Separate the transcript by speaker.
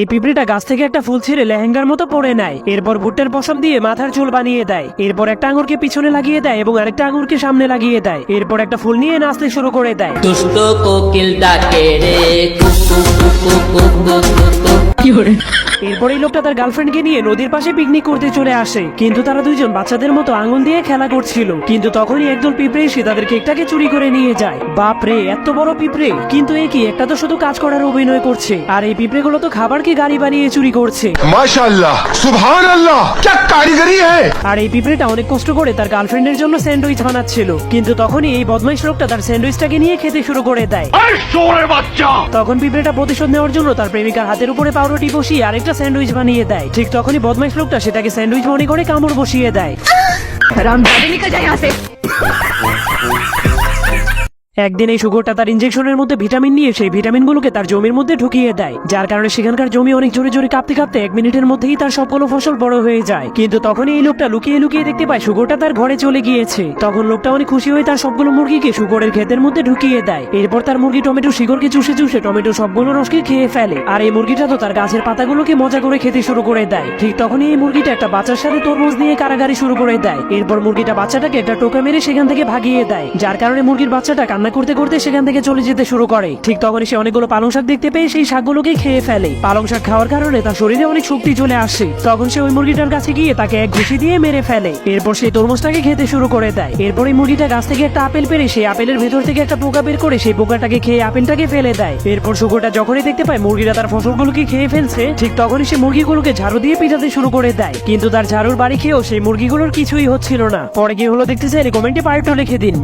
Speaker 1: এই পিঁপড়িটা গাছ থেকে একটা ফুল ছিঁড়ে লেহেঙ্গার মতো পরে নেয়। এরপর ভুট্টার পশম দিয়ে মাথার চুল বানিয়ে দেয়। এরপর একটা আঙুরকে পিছনে লাগিয়ে দেয় এবং আরেকটা আঙুরকে সামনে লাগিয়ে দেয়। এরপর একটা ফুল নিয়ে নাচতে শুরু করে দেয়।
Speaker 2: দুষ্ট কোকিল ডাকে রে কুকু কুকু কুকু।
Speaker 1: এরপরে লোকটা তার গার্লফ্রেন্ডকে নিয়ে নদীর পাশে পিকনিক করতে চলে আসে। কিন্তু তারা দুইজন বাচ্চাদের মতো আঙুল দিয়ে খেলা করছিল। কিন্তু তখনই একদল পিঁপড়ে এসে তাদের কেকটাকে চুরি করে নিয়ে যায়। বাপ রে এত বড় পিঁপড়ে! কিন্তু একই একটা তো শুধু কাজ করার অভিনয় করছে। আর এই পিঁপড়ে গুলো তো খাবারকে গাড়ি বানিয়ে চুরি করছে। আর এই পিঁপড়েটা অনেক কষ্ট করে তার গার্লফ্রেন্ডের জন্য স্যান্ডউইচ বানাচ্ছিল। কিন্তু তখনই এই বদমাইশ লোকটা তার স্যান্ডউইচটাকে নিয়ে খেতে শুরু করে দেয়। তখন পিঁপড়েটা প্রতিশোধ নেওয়ার জন্য তার প্রেমিকার হাতের উপরে পাওয়ার রুটি বসিয়ে আরেকটা স্যান্ডউইচ বানিয়ে দেয়। ঠিক তখনই বদমাইশ লোকটা সেটাকে স্যান্ডউইচ মনে করে কামড় বসিয়ে দেয়।
Speaker 3: রাম দাদিনিকা যাই যায়
Speaker 1: একদিন এই শুকরটা তার ইঞ্জেকশনের মধ্যে ভিটামিন নিয়ে সেই ভিটামিনগুলোকে তার জমির মধ্যে ঢুকিয়ে দেয়। যার কারণে সেখানকার জমি অনেক জোরে জোরে কাঁপতে কাঁপতে এক মিনিটের মধ্যেই তার সবগুলো ফসল বড় হয়ে যায়। কিন্তু তখনই এই লোকটা লুকিয়ে লুকিয়ে দেখতে পায় শুকরটা তার ঘরে চলে গিয়েছে। তখন লোকটা অনেক খুশি হয়ে তার সবগুলো মুরগিকে শুকরের ক্ষেতের মধ্যে ঢুকিয়ে দেয়। এরপর তার মুরগি টমেটো শিকড়কে চুষে চুষে টমেটো সবগুলো রসকে খেয়ে ফেলে। আর এই মুরগিটা তো তার গাছের পাতাগুলোকে মজা করে খেতে শুরু করে দেয়। ঠিক তখনই এই মুরগিটা একটা বাচ্চার সাথে তরমুজ নিয়ে কারাগারি শুরু করে দেয়। এরপর মুরগিটা বাচ্চাটাকে একটা টোকা মেরে সেখান থেকে ভাগিয়ে দেয়। যার কারণে মুরগির বাচ্চাটা কান্না করতে করতে সেখান থেকে চলে যেতে শুরু করে। ঠিক তখনই সে অনেকগুলো পালং শাক দেখতে পেয়ে সেই শাকগুলোকে খেয়ে ফেলে। পালং শাক খাওয়ার কারণে তার শরীরে অনেক শক্তি চলে আসে। তখন সে ওই মুরগিটার কাছে গিয়ে তাকে এক ঘুষি দিয়ে মেরে ফেলে। এরপর সেই তরমুজটাকে খেতে শুরু করে দেয়। এরপর এই মুরগিটা গাছ থেকে একটা আপেল পেরে সেই আপেলের ভেতর থেকে একটা পোকা বের করে সেই পোকাটাকে খেয়ে আপেলটাকে ফেলে দেয়। এরপর শুকুরটা যখনই দেখতে পায় মুরগিরা তার ফসলগুলোকে খেয়ে ফেলছে, ঠিক তখনই সে মুরগিগুলোকে ঝাড়ু দিয়ে পিটাতে শুরু করে দেয়। কিন্তু তার ঝাড়ুর বাড়ি খেয়েও সেই মুরগিগুলোর কিছুই হচ্ছিল না। পরে কি হলো দেখতে চাইলে কমেন্টে পার্টও লিখে দিন।